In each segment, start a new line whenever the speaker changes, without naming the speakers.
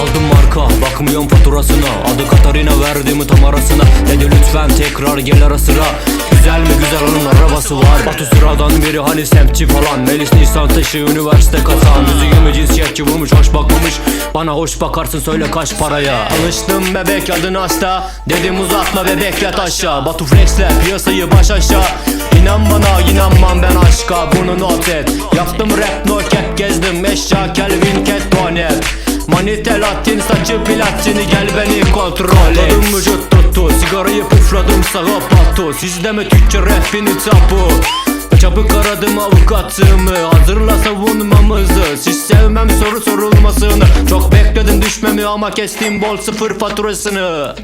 Aldım marka bakmıyorum faturasına. Adı Katarina verdiğimi tam arasına. Dedi lütfen tekrar gel ara sıra. Güzel mi güzel onun arabası var. Batu sıradan biri hani semtçi falan. Melis Nisan taşı üniversite kazan Müziğimi cinsiyetçi vurmuş hoş bakmamış. Bana hoş bakarsın söyle kaç paraya. Alıştım bebek adın hasta. Dedim uzatma bebekle taşa Batu flexle piyasayı baş aşağı. İnan bana inanmam ben aşka. Bunu not et. Yaptım rap no cap gezdim eşya Ketonet Manite Latin saçı platini gel beni kontrol et. Atladım vücut tuttu sigarayı püfradım sağa pattu. Sizde mi Türkçe rapini tapu Çabuk aradım avukatımı Hazırla savunmamızı. Siz sevmem soru sorulmasını. Çok bekledim düşmemi ama kestim bol sıfır faturasını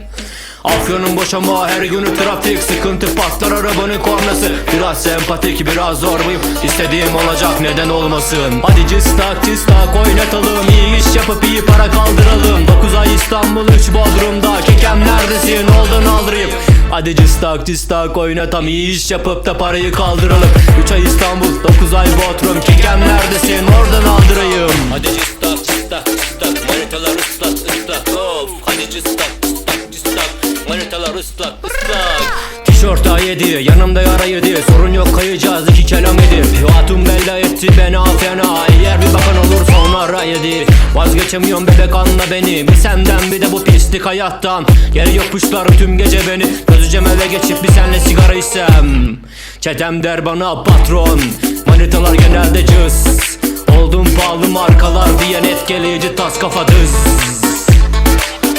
Afyonun boşama her günü trafik Sıkıntı patlar arabanın kornası. Biraz sempatik biraz zorbuyum İstediğim olacak neden olmasın? Hadi cistak cistak oynatalım İyi iş yapıp iyi para kaldıralım. 9 ay İstanbul 3 Bodrum'da Kekem neredesin? Oldun aldırayım. Hadi cistak cistak oynatam iyi iş yapıp da parayı kaldıralım. 3 ay İstanbul 9 ay Bodrum Kekem neredesin? Oradan aldırayım ıslak ıslak Tişört A7 yanımda yara yedi. Sorun yok kayacağız iki kelam edip Hatun bella etti beni afena Eğer bir bakan olursa onu ara yedi. Vazgeçemiyorum bebek anla beni. Bir senden bir de bu pislik hayattan. Geri yapışlar tüm gece beni. Gözeceğim eve geçip bir senle sigara içsem. Çetem der bana patron. Manitalar genelde cız. Oldum pahalı markalar diyen etkileyici tas kafa düz.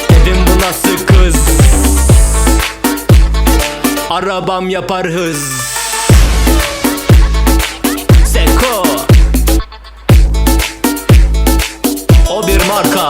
Dedim bu nasıl Arabam yapar hız. Seko O bir marka